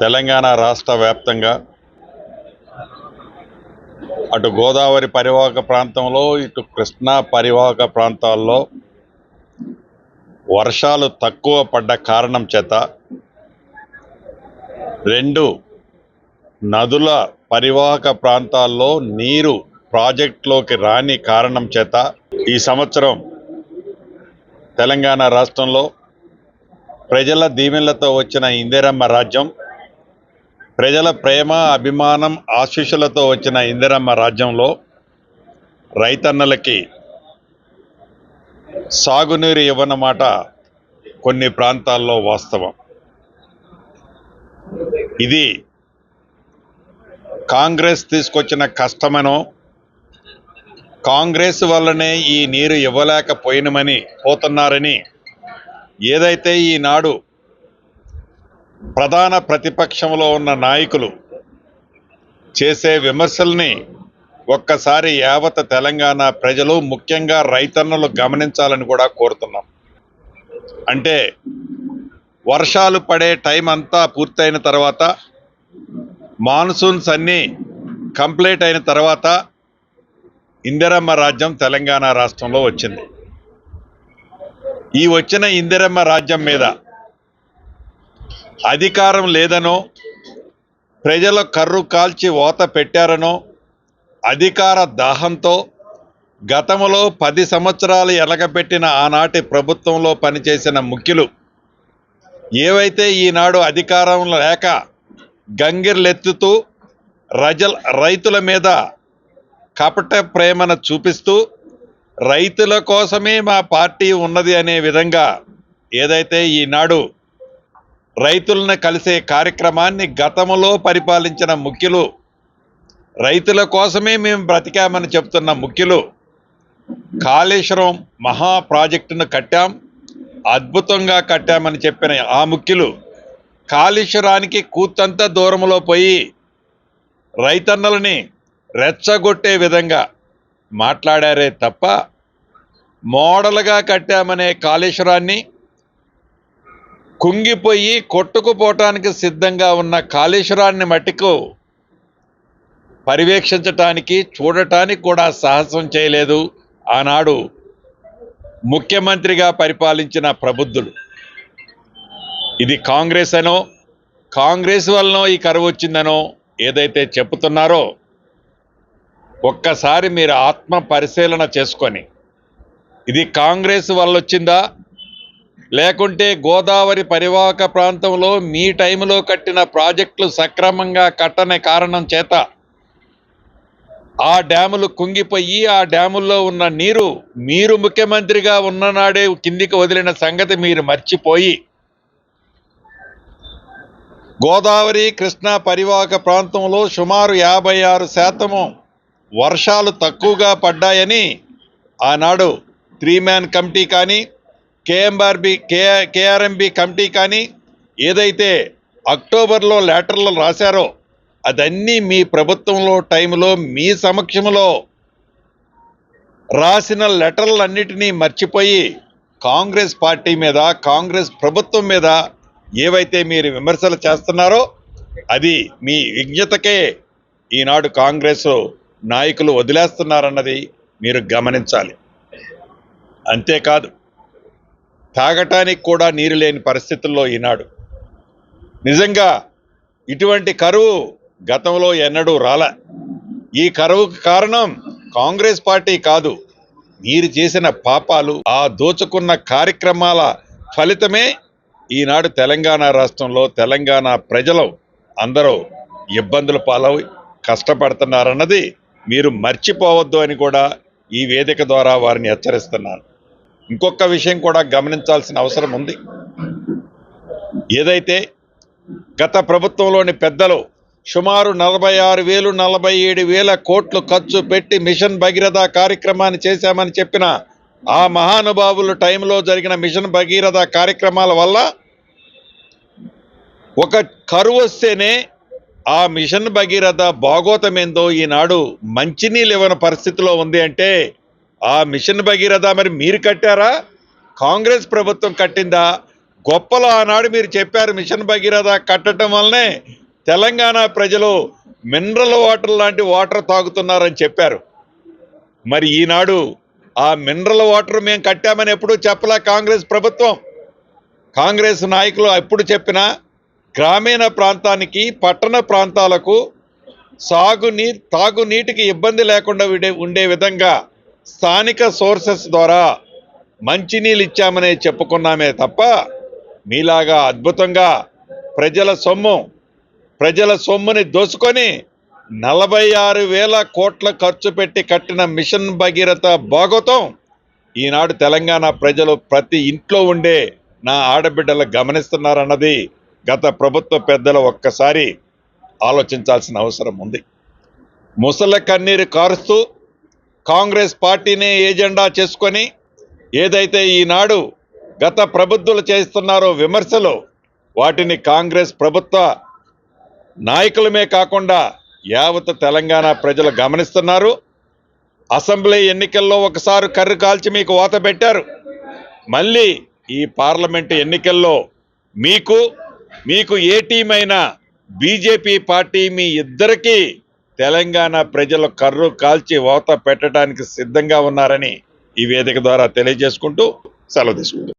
తెలంగాణ రాష్ట్ర వ్యాప్తంగా అటు గోదావరి పరివాహక ప్రాంతంలో ఇటు కృష్ణా పరివాహక ప్రాంతాల్లో వర్షాలు తక్కువ పడ్డ కారణం చేత రెండు నదుల పరివాహక ప్రాంతాల్లో నీరు ప్రాజెక్టులోకి రాని కారణం చేత ఈ సంవత్సరం తెలంగాణ రాష్ట్రంలో ప్రజల దీవెనలతో వచ్చిన ఇందిరమ్మ రాజ్యం ప్రజల ప్రేమ అభిమానం ఆశీస్సులతో వచ్చిన ఇందిరమ్మ రాజ్యంలో రైతన్నలకి సాగునీరు ఇవ్వనమాట కొన్ని ప్రాంతాల్లో వాస్తవం. ఇది కాంగ్రెస్ తీసుకొచ్చిన కష్టమనో కాంగ్రెస్ వల్లనే ఈ నీరు ఇవ్వలేకపోయినమని పోతున్నారని ఏదైతే ఈనాడు ప్రధాన ప్రతిపక్షంలో ఉన్న నాయకులు చేసే విమర్శల్ని ఒక్కసారి యావత్ తెలంగాణ ప్రజలు ముఖ్యంగా రైతన్నలు గమనించాలని కూడా కోరుతున్నాం. అంటే వర్షాలు పడే టైం అంతా పూర్తయిన తర్వాత మాన్సూన్స్ అన్నీ కంప్లీట్ అయిన తర్వాత ఇందిరమ్మ రాజ్యం తెలంగాణ రాష్ట్రంలో వచ్చింది. ఈ వచ్చిన ఇందిరమ్మ రాజ్యం మీద అధికారం లేదనో ప్రజల కర్రు కాల్చి ఓత పెట్టారనో అధికార దాహంతో గతంలో పది సంవత్సరాలు ఎలగబెట్టిన ఆనాటి ప్రభుత్వంలో పనిచేసిన ముఖ్యులు ఏవైతే ఈనాడు అధికారం లేక గంగిర్లెత్తుతూ రజల రైతుల మీద కపట ప్రేమను చూపిస్తూ రైతుల కోసమే మా పార్టీ ఉన్నది అనే విధంగా ఏదైతే ఈనాడు రైతులను కలిసే కార్యక్రమాన్ని గతంలో పరిపాలించిన ముఖ్యులు రైతుల కోసమే మేము బ్రతికామని చెప్తున్న ముఖ్యులు కాళేశ్వరం మహా ప్రాజెక్టును కట్టాం అద్భుతంగా కట్టామని చెప్పిన ఆ ముఖ్యులు కాళేశ్వరానికి కూతంతా దూరంలో పోయి రైతన్నలని రెచ్చగొట్టే విధంగా మాట్లాడారే తప్ప మోడల్గా కట్టామనే కాళేశ్వరాన్ని కుంగిపోయి కొట్టుకుపోవటానికి సిద్ధంగా ఉన్న కాళేశ్వరాన్ని మట్టుకు పర్యవేక్షించటానికి చూడటానికి కూడా సాహసం చేయలేదు ఆనాడు ముఖ్యమంత్రిగా పరిపాలించిన ప్రబుద్ధులు ఇది కాంగ్రెస్ అనో కాంగ్రెస్ వలనో ఈ కరువు వచ్చిందనో ఏదైతే చెప్తున్నారో ఒక్కసారి మీరు ఆత్మ పరిశీలన చేసుకొని ఇది కాంగ్రెస్ వల్ల వచ్చిందా లేకుంటే గోదావరి పరివాహక ప్రాంతంలో మీ టైంలో కట్టిన ప్రాజెక్టులు సక్రమంగా కట్టని కారణం చేత ఆ డ్యాములు కుంగిపోయి ఆ డ్యాముల్లో ఉన్న నీరు మీరు ముఖ్యమంత్రిగా ఉన్ననాడే కిందికి వదిలిన సంగతి మీరు మర్చిపోయి గోదావరి కృష్ణా పరివాహక ప్రాంతంలో సుమారు యాభై ఆరు శాతము వర్షాలు తక్కువగా పడ్డాయని ఆనాడు త్రీ మ్యాన్ కమిటీ కానీ కేఎంఆర్బి కే కేఆర్ఎంబి కమిటీ కానీ ఏదైతే అక్టోబర్లో లెటర్లు రాశారో అదన్నీ మీ ప్రభుత్వంలో టైంలో మీ సమక్షంలో రాసిన లెటర్లన్నిటినీ మర్చిపోయి కాంగ్రెస్ పార్టీ మీద కాంగ్రెస్ ప్రభుత్వం మీద ఏవైతే మీరు విమర్శలు చేస్తున్నారో అది మీ విజ్ఞతకే ఈనాడు కాంగ్రెస్ నాయకులు వదిలేస్తున్నారన్నది మీరు గమనించాలి. అంతేకాదు తాగటానికి కూడా నీరు లేని పరిస్థితుల్లో ఈనాడు. నిజంగా ఇటువంటి కరువు గతంలో ఎన్నడూ రాల. ఈ కరువుకు కారణం కాంగ్రెస్ పార్టీ కాదు. మీరు చేసిన పాపాలు ఆ దోచుకున్న కార్యక్రమాల ఫలితమే ఈనాడు తెలంగాణ రాష్ట్రంలో తెలంగాణ ప్రజలు అందరూ ఇబ్బందుల పాలవు కష్టపడుతున్నారన్నది మీరు మర్చిపోవద్దు అని కూడా ఈ వేదిక ద్వారా వారిని హెచ్చరిస్తున్నాను. ఇంకొక విషయం కూడా గమనించాల్సిన అవసరం ఉంది. ఏదైతే గత ప్రభుత్వంలోని పెద్దలు సుమారు నలభై ఆరు వేలు నలభై ఏడు వేల కోట్లు ఖర్చు పెట్టి మిషన్ భగీరథ కార్యక్రమాన్ని చేశామని చెప్పిన ఆ మహానుభావుల టైంలో జరిగిన మిషన్ భగీరథ కార్యక్రమాల వల్ల ఒక కరువు వస్తేనే ఆ మిషన్ భగీరథ భాగోతమేందో ఈనాడు మంచినీళ్ళు ఇవ్వని పరిస్థితిలో ఉంది అంటే ఆ మిషన్ భగీరథ మరి మీరు కట్టారా? కాంగ్రెస్ ప్రభుత్వం కట్టిందా? గొప్పలు ఆనాడు మీరు చెప్పారు మిషన్ భగీరథ కట్టడం వల్లనే తెలంగాణ ప్రజలు మినరల్ వాటర్ లాంటి వాటర్ తాగుతున్నారని చెప్పారు. మరి ఈనాడు ఆ మినరల్ వాటర్ మేము కట్టామని ఎప్పుడూ చెప్పలే కాంగ్రెస్ ప్రభుత్వం? కాంగ్రెస్ నాయకులు ఎప్పుడు చెప్పినా గ్రామీణ ప్రాంతానికి పట్టణ ప్రాంతాలకు సాగునీ తాగునీటికి ఇబ్బంది లేకుండా ఉండే విధంగా స్థానిక సోర్సెస్ ద్వారా మంచినీళ్ళు ఇచ్చామనే చెప్పుకున్నామే తప్ప మీలాగా అద్భుతంగా ప్రజల సొమ్ము ప్రజల సొమ్ముని దోసుకొని నలభై ఆరు వేల కోట్ల ఖర్చు పెట్టి కట్టిన మిషన్ భగీరథ భాగోతం ఈనాడు తెలంగాణ ప్రజలు ప్రతి ఇంట్లో ఉండే నా ఆడబిడ్డలు గమనిస్తున్నారన్నది గత ప్రభుత్వ పెద్దలు ఒక్కసారి ఆలోచించాల్సిన అవసరం ఉంది. ముసల కన్నీరు కారుస్తూ కాంగ్రెస్ పార్టీనే ఏజెండా చేసుకొని ఏదైతే ఈనాడు గత ప్రభుత్వాలు చేస్తున్నారో విమర్శలు వాటిని కాంగ్రెస్ ప్రభుత్వ నాయకులమే కాకుండా యావత్ తెలంగాణ ప్రజలు గమనిస్తున్నారు. అసెంబ్లీ ఎన్నికల్లో ఒకసారి కర్రు కాల్చి మీకు ఓత పెట్టారు. మళ్ళీ ఈ పార్లమెంటు ఎన్నికల్లో మీకు మీకు ఏ టీం అయినా బీజేపీ పార్టీ మీ ఇద్దరికీ తెలంగాణ ప్రజలు కర్రు కాల్చి ఓత పెట్టడానికి సిద్ధంగా ఉన్నారని ఈ వేదిక ద్వారా తెలియజేసుకుంటూ సెలవు తీసుకుంటాం